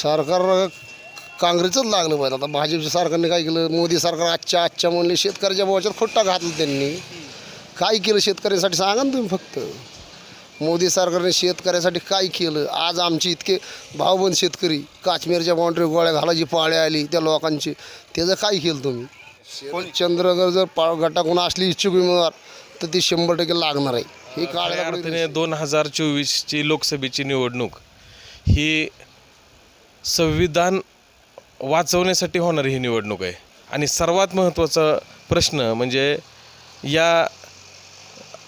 सरकार काँग्रेसच लागलं पाहिजे. आता भाजपच्या सरकारने काय केलं? मोदी सरकार आजच्या आजच्या म्हणले शेतकऱ्याच्या भावाच्यात खोटा घातला त्यांनी. काय केलं शेतकऱ्यांसाठी? सांगा ना तुम्ही फक्त. मोदी सरकारने शेतकऱ्यासाठी काय केलं? आज आमचे इतके भावबंद शेतकरी काश्मीरच्या बाउंड्री गोळ्या घालायची पाळी आली त्या लोकांची. त्याचं काय केलं तुम्ही? चंद्रगर जर पा गटाकडून असली इच्छुक उमेदवार तर ती शंभर टक्के लागणार आहे. ही अर्थाने दोन हजार चोवीसची लोकसभेची निवडणूक ही संविधान वाचवण्यासाठी होणारी ही निवडणूक आहे. आणि सर्वात महत्त्वाचा प्रश्न म्हणजे या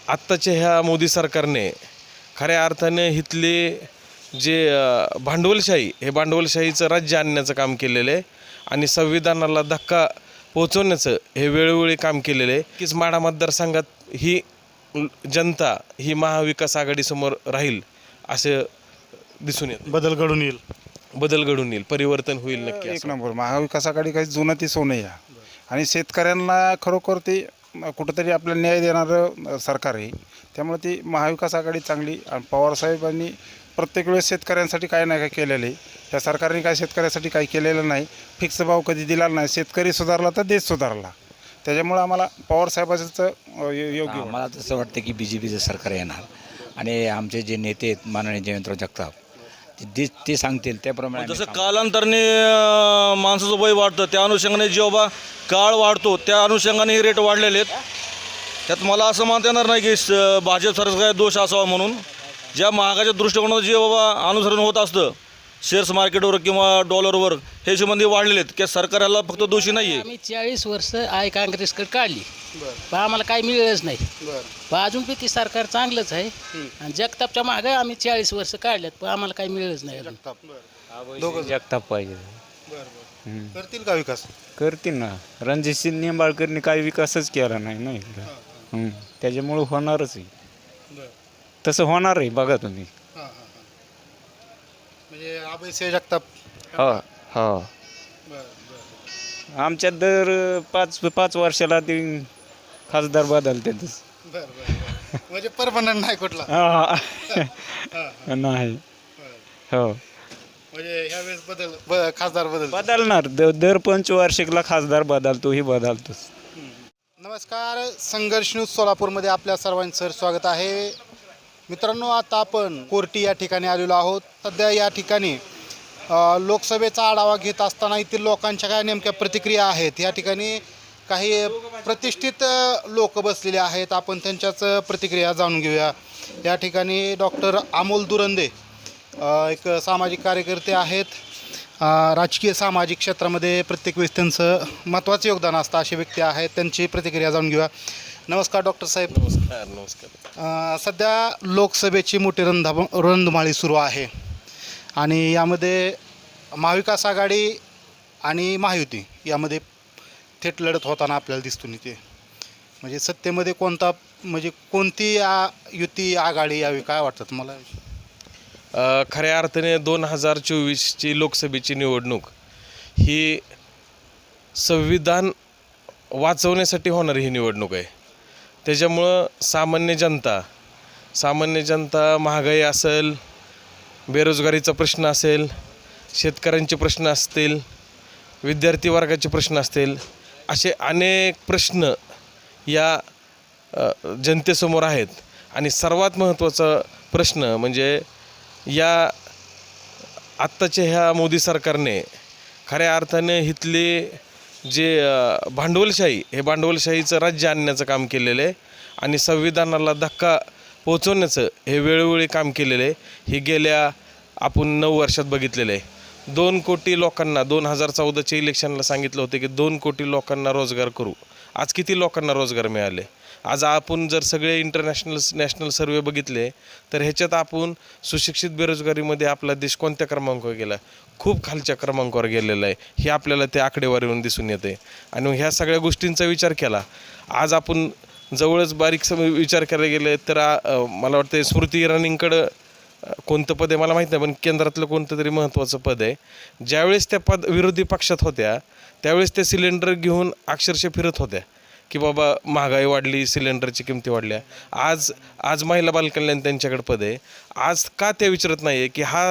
आत्ताच्या ह्या मोदी सरकारने खऱ्या अर्थाने इथले जे भांडवलशाही हे भांडवलशाहीचं राज्य आणण्याचं काम केलेलं आहे आणि संविधानाला धक्का पोहोचवण्याचं हे वेळोवेळी काम केलेलं आहे. कीच माढा मतदारसंघात ही जनता ही महाविकास आघाडीसमोर राहील असं दिसून येत. बदल घडून येईल. बदल घडून येईल परिवर्तन होईल नक्की एक असं. नंबर. महाविकास आघाडी काही जुनं ती सोनं या. आणि शेतकऱ्यांना खरोखर ते कुठंतरी आपल्याला न्याय देणारं सरकार आहे. त्यामुळे ती महाविकास आघाडी चांगली आणि पवारसाहेबांनी प्रत्येक वेळेस शेतकऱ्यांसाठी काय नाही काय केलेलं आहे. त्या सरकारने काय शेतकऱ्यासाठी काही केलेलं नाही. फिक्स भाव कधी दिला नाही. शेतकरी सुधारला तर देश सुधारला. त्याच्यामुळं आम्हाला पवारसाहेबाचं अं, यो- योग्य वाटतं. आम्हाला तसं वाटतं की बी जे पीचं सरकार येणार. आणि आमचे जे नेते आहेत माननीय जयवंतराव जगताप ते- ते सांगतील त्याप्रमाणे आम्ही जसं कालांतराने अं, माणसाचं वय वाढतं त्या अनुषंगाने जेव्हा काळ वाढतो त्या अनुषंगाने हे रेट वाढलेले आहेत. त्यात मला असं मानता येणार नाही की स- भाजप सरकार काय दोष असावा म्हणून. ज्या महागाच्या दृष्टिकोनात जे बाबा अनुसरण होत असतं शेअर्स मार्केटवर किंवा डॉलरवर हे संबंधी वाढलेले आहेत. की सरकार याला फक्त दोषी नाही आहे आम्ही चाळीस वर्ष आय काँग्रेसकडे काढली. पण आम्हाला काही मिळलंच नाही. पण अजून बी ती सरकार चांगलंच आहे. आणि जगतापच्या मागे आम्ही चाळीस वर्ष काढल्यात पण आम्हाला काही मिळलंच नाही अजून. जगताप पाहिजे. करतील का विकास? करतील ना. रणजितसिंग निंबाळकरनी काही विकासच केला नाही नाही का? हम्म. त्याच्यामुळं होणारच आहे. तसं होणार आहे बघा तुम्ही. अभयसिंह जगताप. हो हो. आमच्यात दर पाच पाच वर्षाला ते खासदार बर म्हणजे परमनंट नाही कुठला. हा. नाही. हो. म्हणजे ह्यावेळेस बदल ब- खासदार बदल बदलणार. द- दर पंचवार्षिकला खासदार बदलतो ही बदलतोच नमस्कार. संघर्ष न्यूज सोलापूरमध्ये आपल्या सर्वांचं सर स्वागत आहे. मित्रांनो आता आपण कोर्टी या ठिकाणी आलेलो आहोत. सध्या या ठिकाणी लोकसभेचा आढावा घेत असताना येथील लोकांच्या काय नेमक्या प्रतिक्रिया आहेत? या ठिकाणी काही प्रतिष्ठित लोक बसलेले आहेत. आपण त्यांच्याच प्रतिक्रिया जाणून घेऊया. या ठिकाणी डॉक्टर अमोल दुरंदे एक सामाजिक कार्यकर्ते आहेत. राजकीय सामाजिक क्षेत्रामध्ये प्रत्येक वेळेस त्यांचं महत्त्वाचं योगदान असतं असे व्यक्ती आहेत. त्यांची प्रतिक्रिया जाणून घेऊया. नमस्कार डॉक्टर साहेब. नमस्कार नमस्कार. अ, सध्या लोकसभेची मोठी रंधा रणधुमाळी सुरू आहे. आणि यामध्ये महाविकास आघाडी आणि महायुती यामध्ये थेट लढत होताना आपल्याला दिसून येते. म्हणजे सत्तेमध्ये कोणता म्हणजे कोणती आ, युती आघाडी यावी काय वाटतं तुम्हाला अ, खऱ्या अर्थाने दोन हजार चोवीसची लोकसभेची निवडणूक ही संविधान वाचवण्यासाठी होणारी ही निवडणूक आहे. त्याच्यामुळं सामान्य जनता सामान्य जनता महागाई असेल बेरोजगारीचा प्रश्न असेल शेतकऱ्यांचे प्रश्न असतील विद्यार्थी वर्गाचे प्रश्न असतील असे अनेक प्रश्न या जनतेसमोर आहेत. आणि सर्वात महत्त्वाचा प्रश्न म्हणजे या आत्ताच्या ह्या मोदी सरकारने खऱ्या अर्थाने इथले जे भांडवलशाही हे भांडवलशाहीचं राज्य आणण्याचं काम केलेलं आहे आणि संविधानाला धक्का पोहोचवण्याचं हे वेळोवेळी काम केलेलं आहे. हे गेल्या आपण नऊ वर्षात बघितलेलं आहे. दोन कोटी लोकांना दोन हजार चौदाच्या इलेक्शनला सांगितलं होतं की दोन कोटी लोकांना रोजगार करू. आज किती लोकांना रोजगार मिळाले? आज आपण जर सगळे इंटरनॅशनल नॅशनल सर्वे बघितले तर ह्याच्यात आपण सुशिक्षित बेरोजगारीमध्ये आपला देश कोणत्या क्रमांकावर गेला? खूप खालच्या क्रमांकावर गेलेला आहे. हे आपल्याला ते आकडेवारीवरून दिसून येते. आणि मग ह्या सगळ्या गोष्टींचा विचार केला. आज आपण जवळच बारीक सम विचार करायला गेले तर मला वाटतं स्मृती इराणींकडं कोणतं पद आहे मला माहीत नाही पण केंद्रातलं कोणतं तरी महत्त्वाचं पद आहे. ज्यावेळेस त्या पद विरोधी पक्षात होत्या त्यावेळेस त्या सिलेंडर घेऊन अक्षरशः फिरत होत्या. की बाबा महागाई वाढली सिलेंडरची किमती वाढल्या. आज आज महिला बालकल्याण त्यांच्याकडे पद आहे. आज का ते विचारत नाही आहे की हा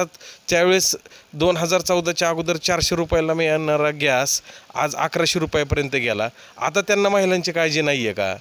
त्यावेळेस दोन हजार चौदाच्या अगोदर चारशे रुपयाला मिळणारा गॅस आज अकराशे रुपयापर्यंत गेला. आता त्यांना महिलांची काळजी नाही आहे का?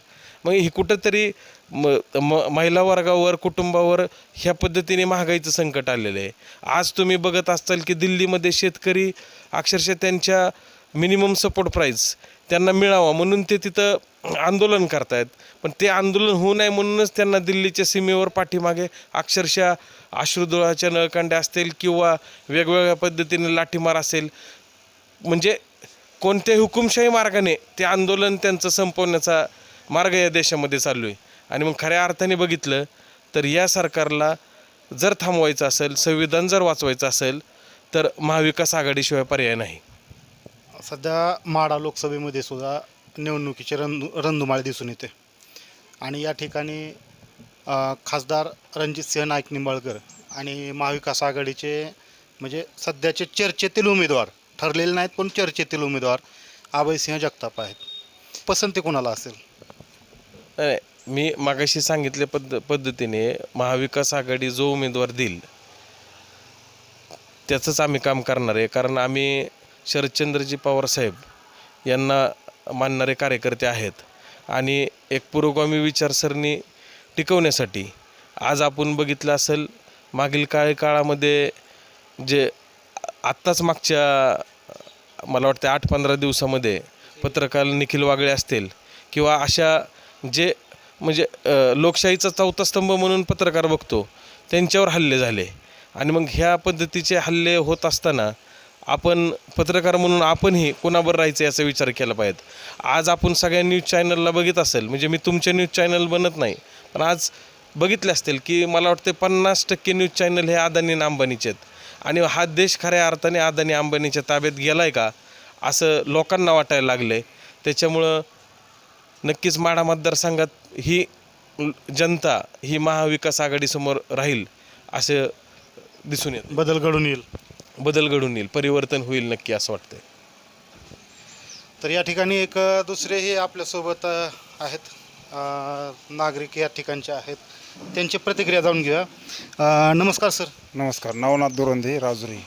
मग ही कुठंतरी म म महिला वर्गावर कुटुंबावर ह्या पद्धतीने महागाईचं संकट आलेलं आहे. आज तुम्ही बघत असाल की दिल्लीमध्ये शेतकरी अक्षरशः त्यांच्या मिनिमम सपोर्ट प्राईस त्यांना मिळावा म्हणून ते तिथं आंदोलन करतायत. पण ते आंदोलन होऊ नये म्हणूनच त्यांना दिल्लीच्या सीमेवर पाठीमागे अक्षरशः अश्रुदुळाच्या नळकांड्या असतील किंवा वेगवेगळ्या पद्धतीने लाठीमार असेल. म्हणजे कोणत्याही हुकुमशाही मार्गाने ते आंदोलन त्यांचं संपवण्याचा मार्ग या देशामध्ये चालू आहे. आणि मग खऱ्या अर्थाने बघितलं तर या सरकारला जर थांबवायचं असेल संविधान जर वाचवायचं असेल तर महाविकास आघाडीशिवाय पर्याय नाही. सध्या माडा लोकसभेमध्ये सुद्धा निवडणुकीचे रंधु रणधुमाळे दिसून येते. आणि या ठिकाणी खासदार खासदार रणजितसिंह नाईक निंबाळकर आणि महाविकास आघाडीचे म्हणजे सध्याचे चर्चेतील उमेदवार ठरलेले नाहीत पण चर्चेतील उमेदवार अभयसिंह जगताप आहेत. पसंती कोणाला असेल? नाही मी मागाशी सांगितल्या पद्ध पद्धतीने महाविकास आघाडी जो उमेदवार देईल त्याचंच आम्ही काम करणार आहे. कारण आम्ही शरदचंद्रजी पवार साहेब यांना मानणारे कार्यकर्ते आहेत. आणि एक पुरोगामी विचारसरणी टिकवण्यासाठी आज आपण बघितलं असेल मागील काही काळामध्ये जे आत्ताच मागच्या मला वाटतं आठ पंधरा दिवसामध्ये पत्रकार निखिल वागळे असतील किंवा अशा जे म्हणजे लोकशाहीचा चौथा स्तंभ म्हणून पत्रकार बघतो त्यांच्यावर हल्ले झाले. आणि मग ह्या पद्धतीचे हल्ले होत असताना आपण पत्रकार म्हणून आपणही कोणावर राहायचं याचा विचार केला पाहिजे. आज आपण सगळ्या न्यूज चॅनलला बघित असेल म्हणजे मी तुमचे न्यूज चॅनल बनत नाही पण आज बघितले असतील की मला वाटते पन्नास टक्के न्यूज चॅनल हे अदानी अंबानीचे आहेत. आणि हा देश खऱ्या अर्थाने अदानी अंबानीच्या ताब्यात गेला आहे का असं लोकांना वाटायला लागलं आहे त्याच्यामुळं नक्कीच माढा मतदारसंघात ही जनता ही महाविकास आघाडीसमोर राहील असं दिसून येत. बदल घडून येईल. बदल घडून येईल परिवर्तन होईल नक्की असं वाटतंय. तर या ठिकाणी एक दुसरेही आपल्यासोबत आहेत. नागरिक या ठिकाणचे आहेत. त्यांची प्रतिक्रिया जाणून घेऊया. नमस्कार सर. नमस्कार. नवनाथ दुरंदे राजुरी.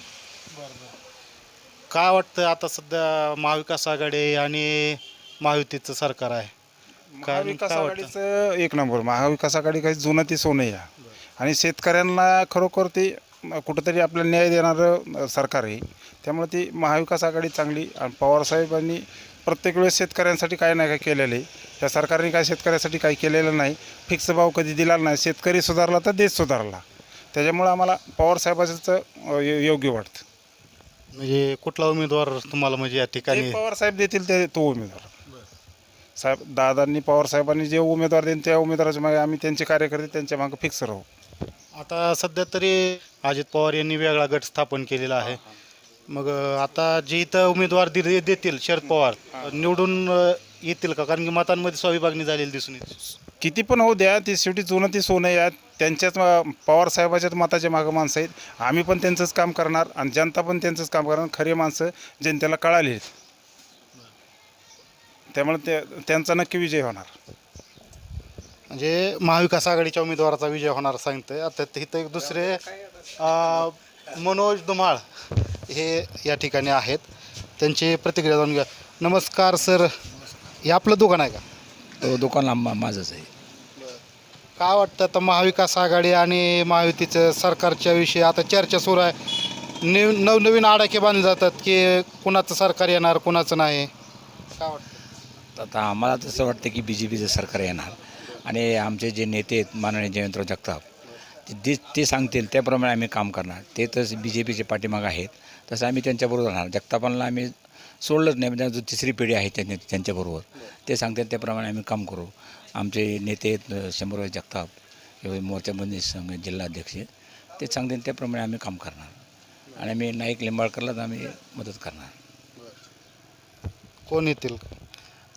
काय वाटतं आता सध्या महाविकास आघाडी आणि महायुतीचं सरकार आहे? काय महाविकास? आघाडीचं एक नंबर. महाविकास आघाडी काही जुनं ती सोनं या आणि शेतकऱ्यांना खरोखर ते कुठंतरी आपल्याला न्याय देणारं सरकार आहे. त्यामुळे ती महाविकास आघाडी चांगली आणि पवारसाहेबांनी प्रत्येक वेळेस शेतकऱ्यांसाठी काय नाही काय केलेलं आहे. त्या सरकारने काय शेतकऱ्यासाठी काही केलेलं नाही. फिक्स भाव कधी दिला नाही. शेतकरी सुधारला तर देश सुधारला. त्याच्यामुळं आम्हाला पवारसाहेबाचं योग्य वाटतं. म्हणजे कुठला उमेदवार तुम्हाला म्हणजे या ठिकाणी जे पवार साहेब देतील ते तो उमेदवार. साहेब दादांनी पवार साहेबांनी जे उमेदवार देईल त्या उमेदवाराच्या मागे आम्ही त्यांचे कार्यकर्ते त्यांच्या मागे फिक्स राहू. आता सध्या तरी अजित पवार यांनी वेगळा गट स्थापन केलेला आहे. मग अ, आता जे इथं उमेदवार दि देतील शरद पवार निवडून अ, येतील का? कारण की मतांमध्ये स्वविभागणी झालेली दिसून येते. किती पण होऊ द्या ती शेवटी जुनं ती सोनं या त्यांच्याच अं, पवार साहेबाच्याच मताच्या मागं माणसं आहेत. आम्ही पण त्यांचंच काम करणार आणि जनता पण त्यांचंच काम करणार. खरे माणसं जनतेला कळाली आहेत त्यामुळे ते त्यांचा नक्की विजय होणार. म्हणजे महाविकास आघाडीच्या उमेदवाराचा विजय होणार सांगतंय. आता ते इथं एक दुसरे अ, मनोज धुमाळ हे या ठिकाणी आहेत. त्यांची प्रतिक्रिया जाणून घ्या. नमस्कार सर. हे आपलं दुकान आहे का? तो दुकान आम- माझंच आहे. काय वाटतं आता महाविकास आघाडी आणि महायुतीचं सरकारच्या विषयी? आता चर्चा सुरू आहे. नव नवनवीन आडाखे बांधले जातात की कुणाचं सरकार येणार कुणाचं नाही? काय वाटतं? आता आम्हाला तसं वाटतं की बी जे पीचं सरकार येणार. आणि आमचे जे नेते आहेत माननीय जयंतराव जगताप ते ते सांगतील त्याप्रमाणे आम्ही काम करणार. ते तसं बी जे पीचे पाठीमागं आहेत. तसं आम्ही त्यांच्याबरोबर राहणार. जगतापांना आम्ही सोडलंच नाही म्हणजे जो तिसरी पिढी आहे त्यांनी त्यांच्याबरोबर ते सांगतील त्याप्रमाणे आम्ही काम करू. आमचे नेते आहेत शंभरभाई जगताप हे मोर्चाबंदी संघ जिल्हाध्यक्ष ते सांगतील त्याप्रमाणे आम्ही काम करणार. आणि आम्ही नाईक लिंबाळकरलाच आम्ही मदत करणार. कोण येतील?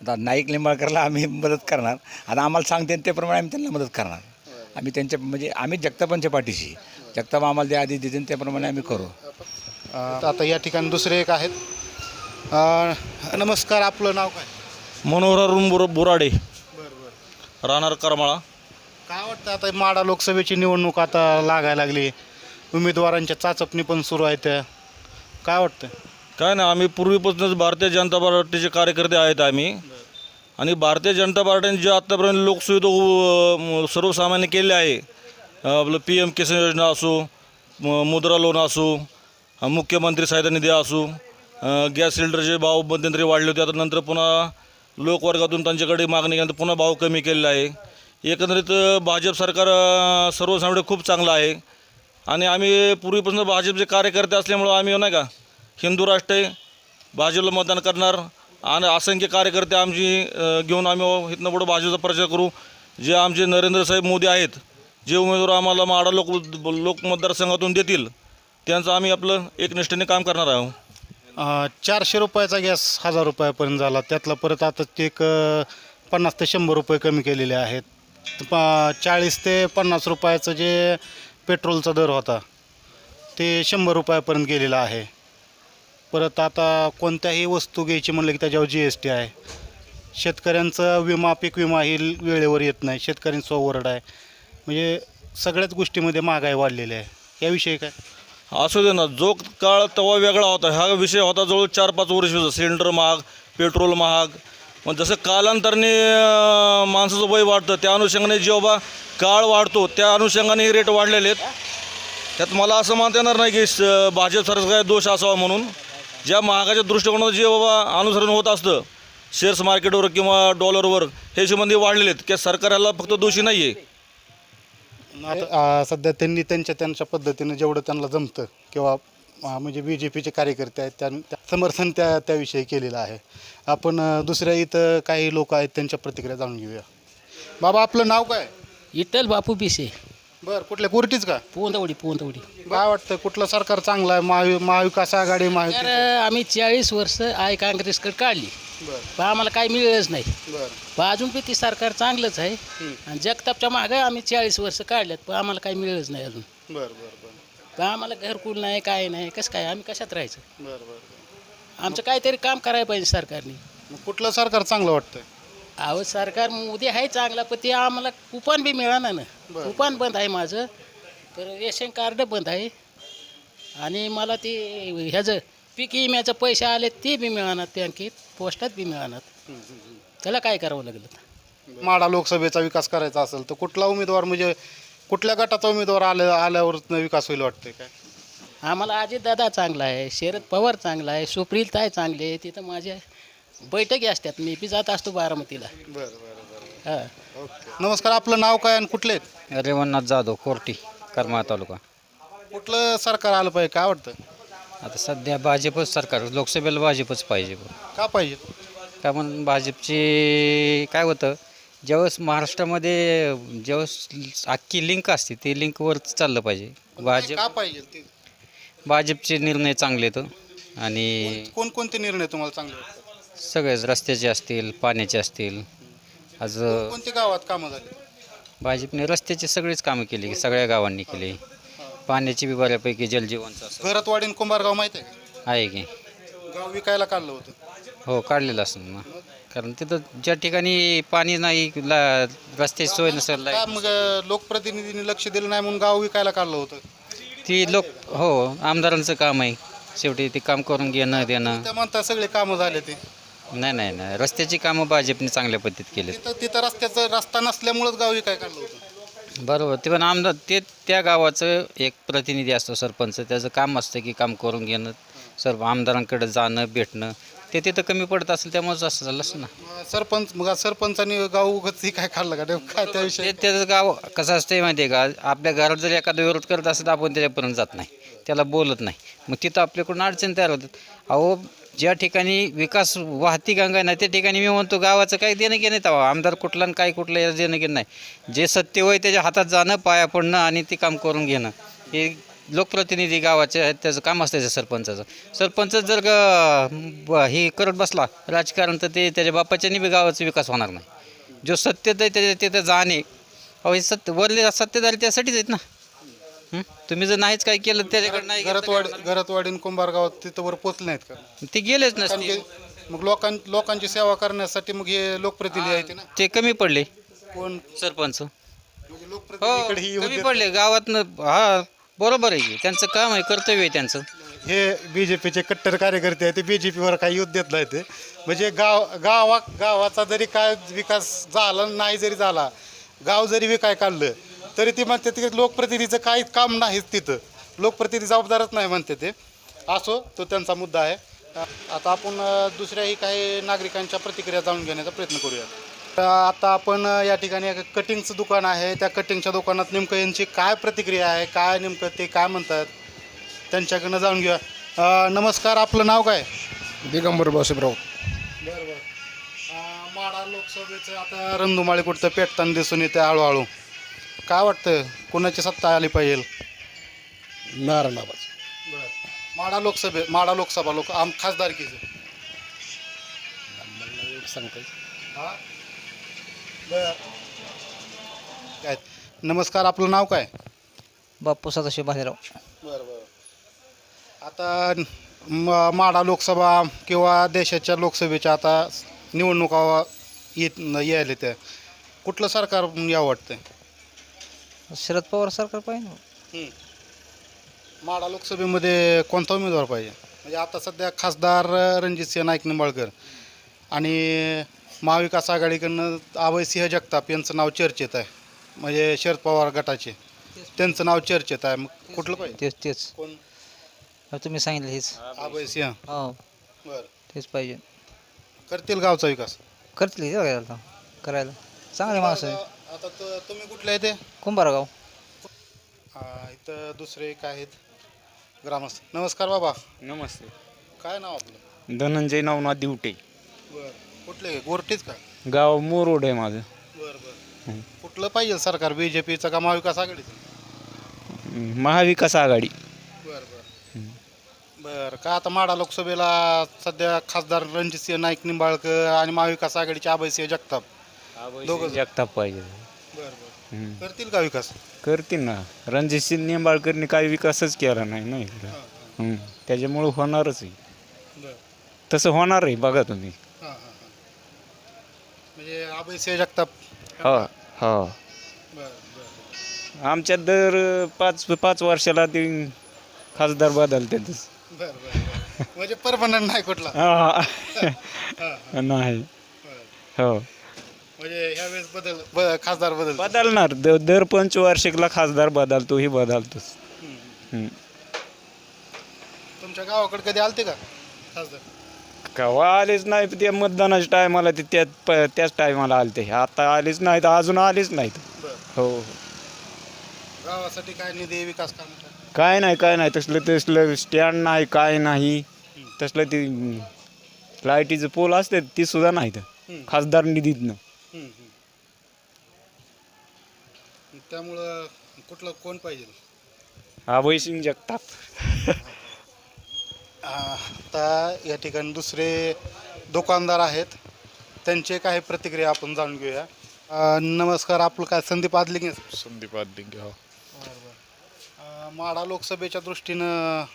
आता नाईक लिंबाळकरला आम्ही मदत करणार. आता आम्हाला सांगते त्याप्रमाणे आम्ही त्यांना मदत करणार. आम्ही त्यांच्या म्हणजे आम्ही जगतापांच्या पाठीशी. जगताप आम्हाला जे आधी देतील त्याप्रमाणे आम्ही करू. अ, आता या ठिकाणी दुसरे एक आहेत. अ, नमस्कार आपलं नाव काय? मनोहर अरुण बुर बुराडे. राहणार करमाळा. काय वाटतं आता माडा लोकसभेची निवडणूक आता लागायला लागली. उमेदवारांच्या चाचपणी पण सुरू आहेत. काय वाटतं? काय नाही आम्ही पूर्वीपासूनच भारतीय जनता पार्टीचे कार्यकर्ते आहेत आम्ही. आणि भारतीय जनता पार्टीने जे आत्तापर्यंत लोकसुविधा उ- सर्वसामान्य केले आहे आपलं पी एम किसान योजना असो म- मुद्रा लोन असो अ, मुख्यमंत्री सहायता निधी असो अ, गॅस सिलेंडरचे भाव मध्यंतरी वाढले होते. आता नंतर पुन्हा लोकवर्गातून त्यांच्याकडे मागणी केल्यानंतर पुन्हा भाव कमी केलेला आहे. एकंदरीत अ, भाजप सरकार अ, सर्वसामान्य खूप चांगलं आहे. आणि आम्ही पूर्वीपासून भाजपचे कार्यकर्ते असल्यामुळं आम्ही नाही का हिंदू राष्ट्र आहे भाजपला मतदान करणार आणि असंख्य कार्यकर्ते आमची घेऊन आम्ही हो इथनं पुढं भाजपचा प्रचार करू. जे आमचे नरेंद्र साहेब मोदी आहेत जे उमेदवार आम्हाला माडा लोक लोक मतदारसंघातून देतील त्यांचं आम्ही आपलं एकनिष्ठेने काम करणार आहोत. चारशे रुपयाचा गॅस हजार रुपयापर्यंत झाला. त्यातला परत आता ते एक पन्नास ते शंभर रुपये कमी केलेले आहेत. प चाळीस ते पन्नास रुपयाचं जे पेट्रोलचा दर होता ते शंभर रुपयापर्यंत गेलेला आहे. परत आता कोणत्याही वस्तू घ्यायची म्हणलं की त्याच्यावर जी एस टी आहे. शेतकऱ्यांचा विमा पीक विमा ही वेळेवर येत नाही. शेतकऱ्यांचा ओरड आहे. म्हणजे सगळ्याच गोष्टीमध्ये महागाई वाढलेली आहे. याविषयी काय? असू दे ना. जो काळ तेव्हा वेगळा होता. हा विषय होता जवळ चार पाच वर्ष सिलेंडर महाग पेट्रोल महाग. मग जसं कालांतरने माणसाचं वय वाढतं त्या अनुषंगाने जेव्हा काळ वाढतो त्या अनुषंगाने हे रेट वाढलेले आहेत. त्यात मला असं मानता येणार नाही की भाजप सरकार दोष असावा म्हणून. ज्या महागाच्या दृष्टिकोनात जे बाबा अनुसरण होत असतं शेअर्स मार्केटवर किंवा डॉलरवर हे संबंधी वाढलेले आहेत. की सरकारला फक्त दोषी नाही आहे आता सध्या त्यांनी त्यांच्या त्यांच्या पद्धतीनं जेवढं त्यांना जमतं किंवा म्हणजे बी जे पीचे कार्यकर्ते आहेत त्या त्या- समर्थन त्या त्याविषयी केलेलं आहे. आपण अ, दुसऱ्या इथं काही लोक आहेत त्यांच्या प्रतिक्रिया जाणून घेऊया. बाबा आपलं नाव काय? इटल बापू पिसे. बरं कुठल्या कुर्टीच का? पोंदवडी पोंदवडी काय वाटतं कुठलं सरकार चांगलं आहे? महावि महाविकास आघाडी तर महायुती आम्ही चाळीस वर्ष आय काँग्रेसकडे काढली. बरं. पण आम्हाला काही मिळलंच नाही. बरं. पण अजून बी ती सरकार चांगलंच आहे. आणि जगतापच्या मागं आम्ही चाळीस वर्ष काढल्यात पण आम्हाला काही मिळलंच नाही अजून. बरं बरं बरं. पण आम्हाला घरकुल नाही काय नाही कसं काय आम्ही कशात राहायचं? बरं बरं. आमचं काहीतरी काम करायला पाहिजे सरकारने. मग कुठलं सरकार चांगलं वाटतंय? अहो सरकार मोदी आहे चांगला पण ते आम्हाला कुपन बी मिळालं ना. कुपन बंद आहे माझं तर रेशन कार्ड बंद आहे. आणि मला ते ह्याचं पीक विम्याचं पैसे आले ते बी मिळणार बँकेत पोस्टात बी मिळणार त्याला काय करावं लागलं? माडा लोकसभेचा विकास करायचा असेल तर कुठला उमेदवार म्हणजे कुठल्या गटाचा उमेदवार आल्या आल्यावर विकास होईल वाटतंय काय? आम्हाला अजित दादा चांगला आहे शरद पवार चांगला आहे सुप्रील ताई चांगले आहे तिथं माझ्या बैठकी असतात. मी बी जात असतो बारामतीला. बरं बरं बरं. हां. नमस्कार आपलं नाव काय आणि कुठले आहेत? रेवणनाथ जाधव कोर्टी करमाळा तालुका. कुठलं सरकार आलं पाहिजे काय वाटतं? आता सध्या भाजपच सरकार लोकसभेला भाजपच पाहिजे बुवा. का पाहिजे? का म्हणून भाजपची काय होतं ज्यावेळेस महाराष्ट्रामध्ये ज्यावेळेस अख्खी लिंक असते ते लिंकवर चाललं पाहिजे. भाजप का पाहिजे ते? भाजपचे निर्णय चांगले आहेत. आणि कोणकोणते निर्णय तुम्हाला चांगले वाटतात? सगळेच रस्त्याचे असतील पाण्याचे असतील. आज कोणत्या गावात कामं झाली? भाजपने रस्त्याची सगळीच कामं केली सगळ्या गावांनी केली. पाण्याची बी बऱ्यापैकी जलजीवनचं असं घरातवाडी आणि कुंभारगाव माहिती आहे आहे की. का गाव विकायला काढलं होतं. हो काढलेलं असेल ना. कारण तिथं ज्या ठिकाणी पाणी नाही ला रस्त्याची सोय नसेल का मग अं, लोकप्रतिनिधींनी लक्ष दिलं नाही म्हणून गाव विकायला काढलं होतं? ती लोक हो आमदारांचं काम आहे. शेवटी ते काम करून घेणं देणं. त्या म्हणता सगळे कामं झाले ते. नाही नाही नाही. रस्त्याची कामं भाजपने चांगल्या पद्धतीत केली तिथं तिथं रस्त्याचं रस्ता नसल्यामुळंच गाव विकाय काढलं होतं? बरोबर. ते पण आमदार ते त्या गावाचं एक प्रतिनिधी असतो सरपंच. त्याचं काम असतं की काम करून घेणं सर्व आमदारांकडे जाणं भेटणं. ते तिथं कमी पडत असेल त्यामुळेच असं झालं असं ना. मग सरपंच मग सरपंचानी गाव उगत काय काढलं का? नेमकं काय त्याविषयी ते त्याचं गाव कसं असतं माहिती आहे का? आपल्या घरात जर एखादा विरोध करत असेल तर आपण त्याच्यापर्यंत जात नाही. त्याला बोलत नाही. मग तिथं आपल्याकडून अडचण तयार होतात. अहो ज्या ठिकाणी विकास वाहती गंगा नाही त्या ठिकाणी मी म्हणतो गावाचं काही देणं घेणं तेव्हा. आमदार कुठला आणि काय कुठलं याचं देणं घेणं नाही. जे सत्य होय त्याच्या हातात जाणं पाया पडणं आणि ते काम करून घेणं. हे लोकप्रतिनिधी गावाचे आहेत त्याचं काम असतं त्याचं सरपंचाचं. सरपंच जर ग- ब- हे करत बसला राजकारण तर ते त्याच्या बापाच्यानी बी गावाचा विकास होणार नाही. जो सत्य आहे त्याच्या तिथं जाणे अहो हे सत्य वरले सत्तेदारी त्यासाठीच आहेत ना. हं? तुम्ही जर नाहीच काय केलं त्याच्याकडे नाही काय घरातवाडी घरातवाडीन कुंभार गावात तिथं वर पोचले नाहीत का? होणार? ते गेलेच कारण नसते की मग लोकां लोकांची सेवा करण्यासाठी मग हे लोकप्रतिनिधी आहेत ना. ते कमी पडले. कोण? सरपंच. म्हणजे हो लोकप्रतिनिधीकडे ही कमी पडले. गावात हा बरोबर आहे की. त्यांचं काम आहे कर्तव्य आहे त्यांचं. हे बी जे पीचे कट्टर कार्यकर्ते आहेत ते बी जे पीवर काही युद्ध देत नाही ते. म्हणजे गाव गावा गावाचा जरी काय विकास झाला नाही जरी झाला गाव जरी विकाय काढलं तरी ती म्हणते ते लोकप्रतिनिधीचं काही काम नाहीच तिथं. लोकप्रतिनिधी जबाबदारच नाही म्हणते ते. असो तो त्यांचा मुद्दा आहे. आता आपण दुसऱ्याही काही नागरिकांच्या प्रतिक्रिया जाणून घेण्याचा प्रयत्न करूया. तर आता आपण या ठिकाणी एक कटिंगचं दुकान आहे. त्या कटिंगच्या दुकानात नेमकं यांची काय प्रतिक्रिया आहे काय नेमकं ते काय म्हणतात त्यांच्याकडनं जाणून घेऊया. नमस्कार आपलं नाव काय? दिगंबर बाशिबराव बरं बरं. माडा लोकसभेचं आता रंधुमाळी कुठं पेटताना दिसून येते हळूहळू. काय वाटतं? कोणाची सत्ता आली पाहिजे? नारायणाबाद माडा लोकसभे माडा लोकसभा लोक आम खासदारकीचं. हा? बरं. काय? नमस्कार आपलं नाव काय? बाप्पू सदाशिव भालेराव. बरं बरं. आता म- माडा लोकसभा किंवा देशाच्या लोकसभेच्या आता निवडणुका येत यायला त्या कुठलं सरकार यावं वाटतं शरद पवार सरकार पाहिजे माडा लोकसभेमध्ये कोणता उमेदवार पाहिजे? म्हणजे आता सध्या खासदार रणजितसिंह नाईक निंबाळकर आणि महाविकास आघाडीकडनं अभयसिंह जगताप यांचं नाव चर्चेत आहे. म्हणजे शरद पवार गटाचे. त्यांचं नाव चर्चेत आहे. मग कुठलं पाहिजे? तेच तेच. कोण? तुम्ही सांगितलं हेच. अभयसिंह हो. बरं. तेच पाहिजे. करतील गावचा विकास? करतील हे करायला करायला. चांगले माणूस आहे. आता त- तुम्ही कुठले आहे ते? कुंभारगाव. हा, इथं दुसरे काय आहेत. ग्रामस्थ. नमस्कार बाबा. नमस्ते. काय नाव आपलं? धनंजय नवनाथ दिवटे. बरं. कुठले? गोरटीच का? गाव मोरोड आहे माझं. बरं बरं. कुठलं पाहिजे सरकार? बी जे पीचं का महाविकास आघाडीचं? महाविकास आघाडी. बरं बरं. बरं का आता माडा लोकसभेला सध्या खासदार रणजितसिंह नाईक निंबाळकर आणि महाविकास आघाडीचे अभयसिंह जगताप. दोघं. जगताप पाहिजे. बरं. करतील का विकास? करतील ना. रणजितसिंह निंबाळकरनी काही विकासच केला नाही नाही हम्म. त्याच्यामुळं होणारच आहे. तसं होणार आहे बघा तुम्ही. म्हणजे जगताप. हो हो. आमच्या दर पाच पाच वर्षाला ते खासदार बरं म्हणजे परमनंट नाही कुठला. हा. नाही. हो. म्हणजे ह्यावेळेस बदल ब- खासदार बदल बदलणार. द- दर पंचवार्षिकला खासदार बदलतो ही बदलतोच. हम्म. तुमच्या गावाकडे कधी आलते का खासदार? केव्हा आलेच नाही ते मतदानाच्या टायमाला ते त्यात प- त्याच टायमाला आले ते आता आलेच नाहीत अजून आलेच नाहीत. बरं. हो. हो. गावासाठी काय निधी विकास काम काय नाही काय नाही. तसलं तसलं स्टँड नाही काय नाही. तसलं ते लाईटीचं पोल असते ती सुद्धा नाहीत. खासदार निधीतनं. त्यामुळं कुठलं कोण पाहिजे? अभयसिंग जगताप. आता या ठिकाणी दुसरे दुकानदार आहेत. त्यांचे काही प्रतिक्रिया आपण जाणून घेऊया. अं, नमस्कार आपलं काय संदीप आदलिंगे? संदीप आदिंगे हो. अं, माढा लोकसभेच्या दृष्टीनं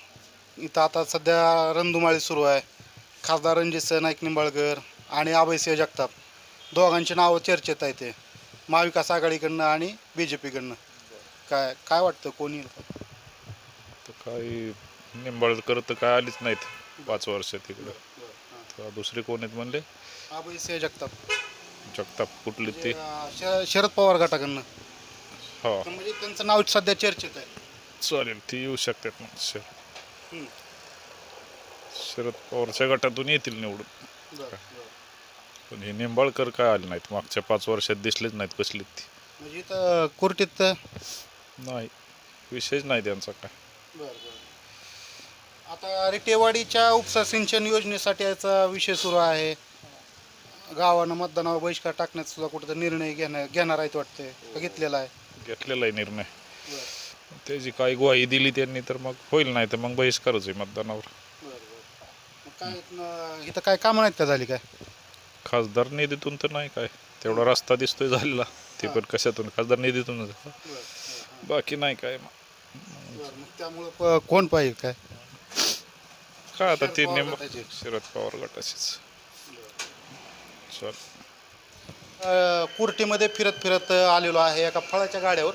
इथं आता सध्या रणधुमाळी सुरू आहे. खासदार रणजित नाईक निंबाळकर आणि अभयसिंह जगताप. दोघांची नावं चर्चेत आहे ते. महाविकास आघाडीकडनं आणि बी जे पीकडनं काय काय वाटतं? कोणी तर काही निंबाळकर तर काय आलीच नाहीत पाच वर्ष तिकडं दुसरे कोण आहेत म्हणले? अभयसिंह जगताप. जगताप कुठले ते? श- शरद पवार गटाकडनं. हो. म्हणजे त्यांचं नाव सध्या चर्चेत आहे. चालेल ते येऊ शकतात मग शर हम्म. शरद पवारच्या गटातून येतील निवडून. पण हे निंबाळकर काय आले नाहीत? मागच्या पाच वर्षात दिसलेच नाहीत कसलेत ते. म्हणजे इथं कुर्टीत बरं नाही. विषयच नाही त्यांचा काय. आता रिटेवाडीच्या उपसा सिंचन योजनेसाठी याचा विषय सुरू आहे. गावानं मतदानावर बहिष्कार टाकण्याचा सुद्धा कुठं निर्णय घेणार घेणार आहेत वाटते का घेतलेला आहे. घेतलेला आहे निर्णय. त्याची काही ग्वाही दिली त्यांनी तर मग होईल नाही तर मग बहिष्कारच आहे मतदानावर. मग काय न- इथं काय कामं नाहीत का झाली काय? खासदार निधीतून तर नाही काय. तेवढा रस्ता दिसतोय झालेला. ते पण कशातून? खासदार निधीतूनच बाकी नाही काय मग. मग त्यामुळं प- कोण पाहिजे काय? काय आता ते निंब शरद पवार गटाचीच. चल. अ, कुर्टीमध्ये फिरत फिरत आलेलो आहे एका फळाच्या गाड्यावर.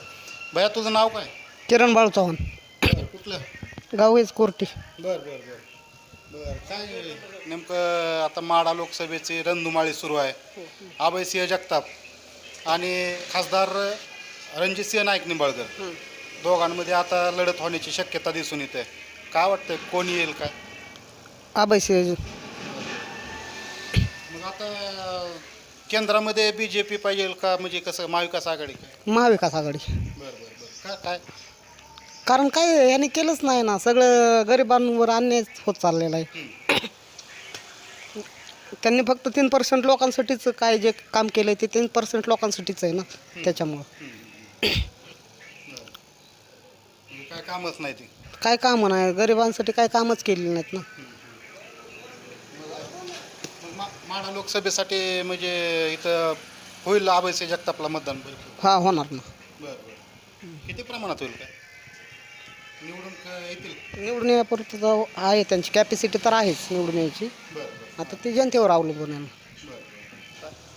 भैया तुझं नाव काय? किरण बाळू चव्हाण. कुठलं? गाव हेच कोर्टी. बर बर बर. बर काय नेमकं आता माडा लोकसभेची रणधुमाळी सुरू आहे. अभयसिंह जगताप आणि खासदार रणजितसिंह नाईक निंबाळकर. दोघांमध्ये आता लढत होण्याची शक्यता दिसून येते. काय वाटतं कोण येईल काय? आबाई मग आता केंद्रामध्ये बी जे पी पाहिजे का म्हणजे कसं महाविकास आघाडी काय? महाविकास आघाडी. बरं बरं बरं. काय काय? कारण काय याने केलंच नाही ना. सगळं गरिबांवर अन्याय होत चाललेला आहे. त्यांनी फक्त तीन पर्सेंट लोकांसाठीच काय जे काम केलं ते तीन पर्सेंट लोकांसाठीच आहे ना त्याच्यामुळं. काय कामच नाही ते. काय काम नाही गरिबांसाठी काय कामच केलेली नाहीत ना. मग मा- माढा लोकसभेसाठी म्हणजे इथं होईल अभयसिंह जगतापला मतदान बरं हा होणार ना. बरं. किती प्रमाणात होईल काय? निवडून क- येतील? निवडून यापुरतं तर आहे त्यांची कॅपॅसिटी तर आहेच निवडून यायची. बरं आता ते जनतेवर अवलंबून आहे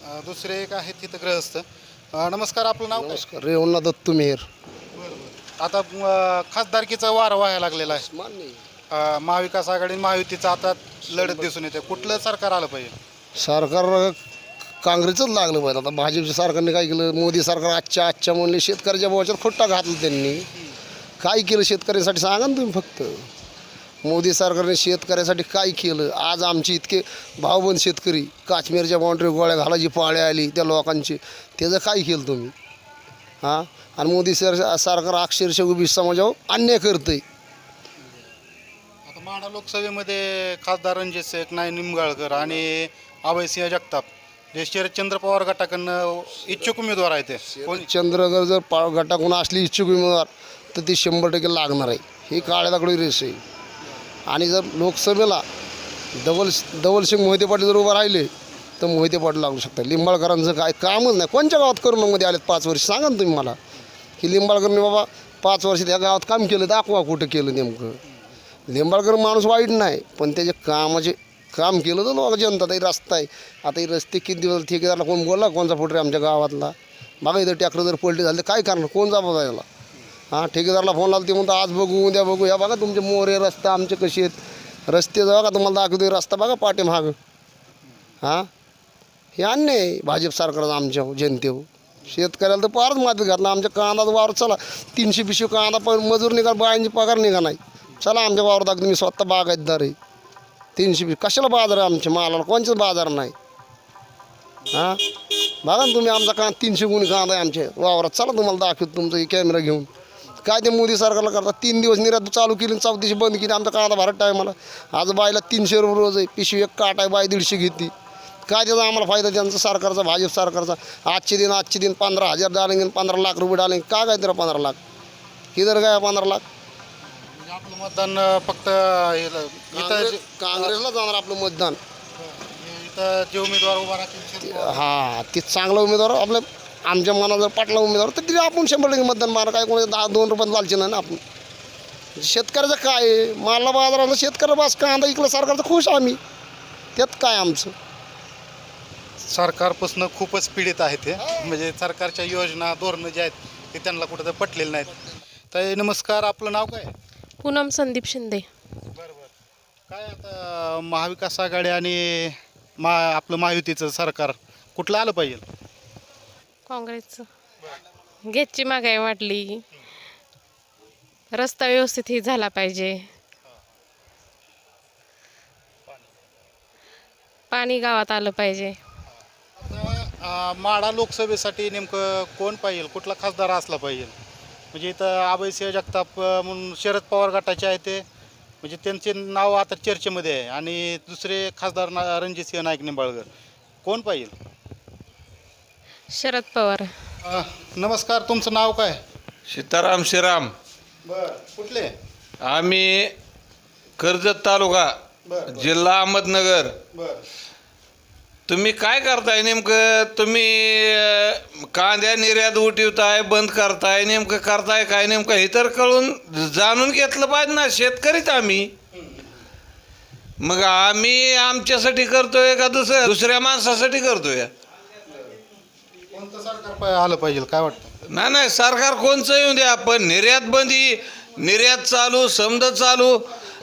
अं, दुसरे एक आहेत तिथं ग्रहस्थ. अं, नमस्कार आपलं नाव काय? नमस्कार रेवणा दत्तू मेहर आता अं, खासदारकीचा वार व्हायला लागलेला आहे. अं, महाविकास आघाडी आणि महायुतीचं आता लढत दिसून येते. कुठलं सरकार आलं पाहिजे? सरकार काँग्रेसच लागलं पाहिजे. आता भाजपच्या सरकारने काय केलं? मोदी सरकार आजच्या आजच्या म्हणले शेतकऱ्याच्या भावाच्यात खोटा घातला त्यांनी. काय केलं शेतकऱ्यांसाठी? सांगा ना तुम्ही फक्त. मोदी सरकारने शेतकऱ्यासाठी काय केलं? आज आमचे इतके भावबंद शेतकरी काश्मीरच्या बाउंड्री गोळ्या घालायची पाळी आली त्या लोकांची त्याचं काय केलं तुम्ही? हां? आणि मोदी सर सरकार अक्षरशः उभी समाजावर अन्याय करतंय. आता माढा लोकसभेमध्ये खासदार रणजित शेख नाय निमगाळकर आणि अभयसिंह जगताप जे शरदचंद्र पवार गटाकडनं इच्छुक उमेदवार आहेत ते. कोण? चंद्रगड जर पा गटाकडून असली इच्छुक उमेदवार तर ती शंभर टक्के लागणार आहे. ही काळ्या दाखडी रेस आहे. आणि जर लोकसभेला धवल धवलसिंग मोहिते पाटील जर उभं राहिले तर मोहिते पाटील लागू शकतात. लिंबाळकरांचं काय कामच नाही. कोणत्या गावात करोनामध्ये आलेत पाच वर्ष? सांगा ना तुम्ही मला. की लिंबाळकरने बाबा पाच वर्ष त्या गावात काम केलं दाखवा कुठं केलं नेमकं. लिंबाळकर माणूस वाईट नाही पण त्याचे कामाचे काम केलं तर लोक जनता ताई रस्ता आहे. आता रस्ते किती दिवस ठेकेदारला कोण बोलला कोणचा फुटरे आमच्या गावातला? बघा इथं टॅक्टर जर पलटी झाले तर काय करणार? कोण जबाबदार याला? हां ठेकेदारला फोन लावला ते म्हणतो आज बघू उद्या बघू. या बघा तुमचे मोरे रस्ते आमचे कसे आहेत. रस्ते बघा तुम्हाला दाखवते रस्ता बघा पाठी महाग हां? हे अन्याय भाजप सरकारचं आमच्या जनतेवर. शेतकऱ्याला तर फारच माती घातला आमच्या कांदा वावर चला तीनशे पिशवी कांदा पण मजूर निघाल बायांची पगार निघा नाही. चला आमच्या वावर दाखवतो मी स्वतः बागायतदार आहे. तीनशे पिशवी कशाला बाजार आहे आमच्या मालाला? कोणच्याच बाजार नाही. हां? बघा ना तुम्ही आमचा कांदा तीनशे गुणी कांदा आहे आमच्या वावरात. चला तुम्हाला दाखवतो तुमचा हे कॅमेरा घेऊन. काय ते मोदी सरकारला करतात? तीन दिवस निर्यात चालू केली आणि चौथीशी बंद केली. आमचा कांदा भरत टायमाला आज बायला तीनशे रुपये रोज आहे. पिशवी एक काट आहे बाय दीडशे घेतली काय त्याचा आम्हाला फायदा त्यांचा? सरकारचा भाजप सरकारचा. आजचे दिन आजचे दिन पंधरा हजार डालेंगे पंधरा लाख रुपये डालेंगे. का काय त्याला पंधरा लाख? किधर काय पंधरा लाख? म्हणजे आपलं मतदान फक्त इथं काँग्रेसला जाणार आपलं मतदान. इथं जे उमेदवार उभा राहतील हा ते चांगला उमेदवार आपल्या आमच्या मनात जर पाटला उमेदवार तर तिथे आपण शंभर टक्के मतदान मारा. काय कोणी दहा दोन रुपयात लालचे नाही ना आपण. शेतकऱ्याचं काय आहे? माला बाजाराला शेतकऱ्या बास कांदा इकलं सरकारचं खुश आम्ही. त्यात काय आमचं? सरकारपासून खूपच पीडित आहेत ते म्हणजे सरकारच्या योजना धोरणं जे आहेत ते त्यांना कुठं तर पटलेले नाहीत. तर नमस्कार. आपलं नाव काय? पूनम संदीप शिंदे. बरं बरं. काय आता महाविकास आघाडी आणि मा आपलं महायुतीचं सरकार कुठलं आलं पाहिजे? काँग्रेसचं. गॅसची महागाई वाढली. रस्ता व्यवस्थित ही झाला पाहिजे. पाणी गावात आलं पाहिजे. माडा लोकसभेसाठी नेमकं कोण पाहिजे? कुठला खासदार असला पाहिजे? म्हणजे इथं अभयसिंह जगताप म्हणून शरद पवार गटाचे आहे ते. म्हणजे त्यांचे नाव आता चर्चेमध्ये आहे. आणि दुसरे खासदार ना रणजितसिंह नाईक निंबाळकर. कोण पाहिजे? शरद पवार. अं, नमस्कार तुमचं नाव काय? सीताराम श्रीराम. बरं कुठले? आम्ही कर्जत तालुका बरं जिल्हा अहमदनगर. बरं. तुम्ही काय करताय नेमकं? तुम्ही अं, कांद्या निर्यात उठवताय बंद करताय नेमकं करताय काय? नेमकं हे तर कळून जाणून घेतलं पाहिजे ना शेतकरीच आम्ही. मग आम्ही आमच्यासाठी करतोय का दुसऱ्या? दुसऱ्या माणसासाठी करतोय. कोणतं सरकार आलं पाहिजे काय वाटतं? नाही नाही सरकार कोणचं येऊ द्या पण निर्यात बंदी निर्यात चालू समजा चालू.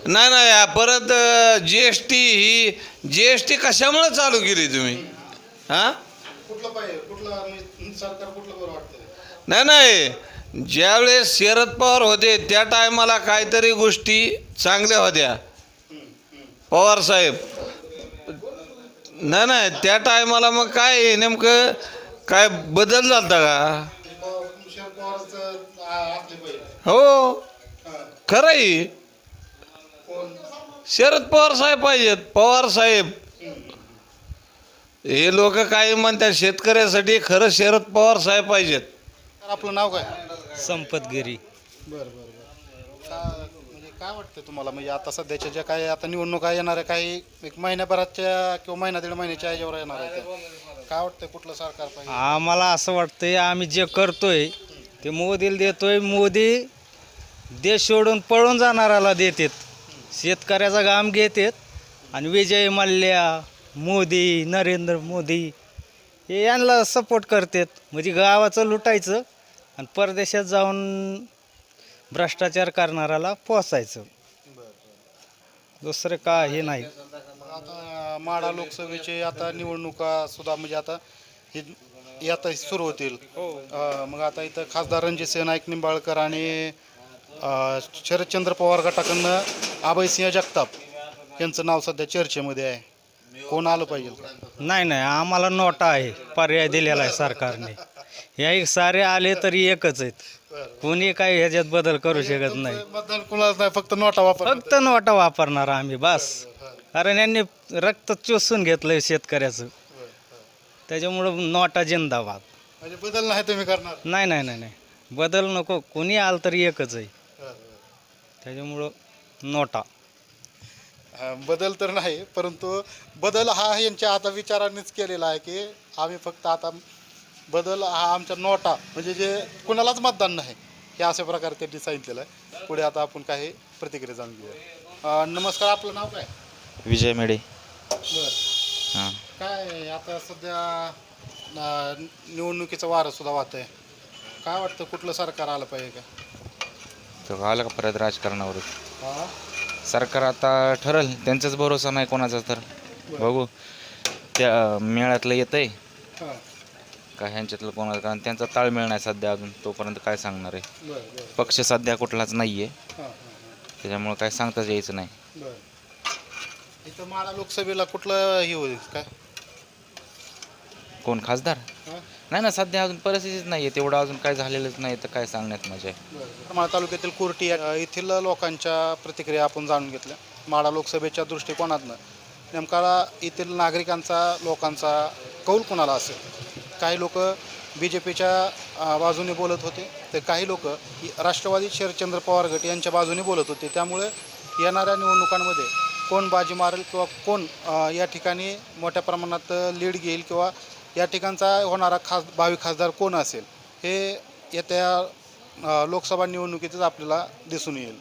नाही नाही परत जी एस टी ही जी एस टी कशामुळे चालू केली तुम्ही? हां? कुठलं पाहिजे कुठलं सरकार कुठलं बरं वाटतं नाही नाही ज्यावेळेस शरद पवार होते त्या टायमाला काहीतरी गोष्टी चांगल्या होत्या. पवार साहेब. नाही नाही त्या टायमाला मग काय नेमकं काय बदल झाला का? हो. खरं आहे शरद पवार साहेब पाहिजेत. पवार साहेब. हे लोक काय म्हणतात शेतकऱ्यासाठी खरं शरद पवार साहेब पाहिजेत. तर आपलं नाव काय? संपतगिरी बरं बरं. काय वाटतं तुम्हाला? म्हणजे आता सध्याच्या ज्या काही आता निवडणुका आहे काही एक महिन्याभराच्या किंवा महिना दीड महिन्याच्या याच्यावर येणार आहे त्या. काय वाटतं कुठलं सरकार पाहिजे? आम्हाला असं वाटतंय आम्ही जे करतोय ते मोदीला देतोय. मोदी देश सोडून पळून जाणाऱ्याला देतात. शेतकऱ्याचा घाम घेतात. आणि विजय मल्ल्या मोदी नरेंद्र मोदी हे यांना सपोर्ट करतात. म्हणजे गावाचं लुटायचं आणि परदेशात जाऊन भ्रष्टाचार करणाऱ्याला पोचायचं दुसरं का हे नाही. आता माडा लोकसभेचे आता निवडणुका सुद्धा म्हणजे आता ही आता सुरू होतील. अं, मग आता इथं खासदार रणजितसिंह नाईक निंबाळकर आणि शरदचंद्र पवार गटाकडनं अभयसिंह जगताप यांचं नाव सध्या चर्चेमध्ये आहे. कोण आलं पाहिजे? नाही नाही आम्हाला नोटा आहे. पर्याय दिलेला आहे सरकारने. या एक सारे आले तरी एकच आहेत. कोणी काही ह्याच्यात बदल करू शकत नाही. बद्दल कुणाला नाही फक्त नोटा वापर फक्त नोटा वापरणार आम्ही बस. कारण यांनी रक्त चोसून घेतलंय शेतकऱ्याचं. त्याच्यामुळं नोटा जिंदाबाद. म्हणजे बदल नाही तुम्ही करणार? नाही नाही नाही नाही. बदल नको कोणी आलं तरी एकच आहे. त्याच्यामुळं नोटा. हा, बदल तर नाही परंतु बदल हा यांच्या आता विचारानेच केलेला आहे की आम्ही फक्त आता बदल हा आमच्या नोटा म्हणजे जे कुणालाच मतदान नाही हे अशा प्रकारे त्यांनी सांगितलेलं आहे. पुढे आता आपण काही प्रतिक्रिया जाणून घेऊया. अं, नमस्कार आपलं नाव काय? विजय मेडे. बरं. हां. काय आता सध्या अं, निवडणुकीचं वारं सुद्धा वाहत आहे काय वाटतं कुठलं सरकार आलं पाहिजे का? तो आलं का परत राजकारणावर? हा? सरकार आता ठरल त्यांचाच भरोसा नाही कोणाचा तर. बघू. त्या मेळ्यातलं येत आहे हां. का ह्यांच्यातलं कोणाचं? कारण त्यांचा ताळमेळ नाही सध्या अजून तोपर्यंत काय सांगणार आहे? बरं बरं. पक्ष सध्या कुठलाच नाही आहे हां हां. त्याच्यामुळं काय सांगताच यायचं नाही. बरं. इथं माडा लोकसभेला कुठलं हे होईल काय कोण खासदार? हां. नाही ना सध्या अजून परिस्थितीच नाही आहे तेवढं अजून काय झालेलंच नाही तर काय सांगण्यात मजा आहे. माळा तालुक्यातील कुर्टी येथील लोकांच्या प्रतिक्रिया आपण जाणून घेतल्या. माडा लोकसभेच्या दृष्टिकोनातनं नेमका येथील नागरिकांचा लोकांचा कौल कोणाला असेल? काही लोक बी जे पीच्या बाजूने बोलत होते. तर काही लोक राष्ट्रवादी शरदचंद्र पवार गट यांच्या बाजूने बोलत होते. त्यामुळे येणाऱ्या निवडणुकांमध्ये कोण बाजी मारेल किंवा कोण या ठिकाणी मोठ्या प्रमाणात लीड घेईल किंवा या ठिकाणचा होणारा खास भावी खासदार कोण असेल हे येत्या लोकसभा निवडणुकीतच आपल्याला दिसून येईल.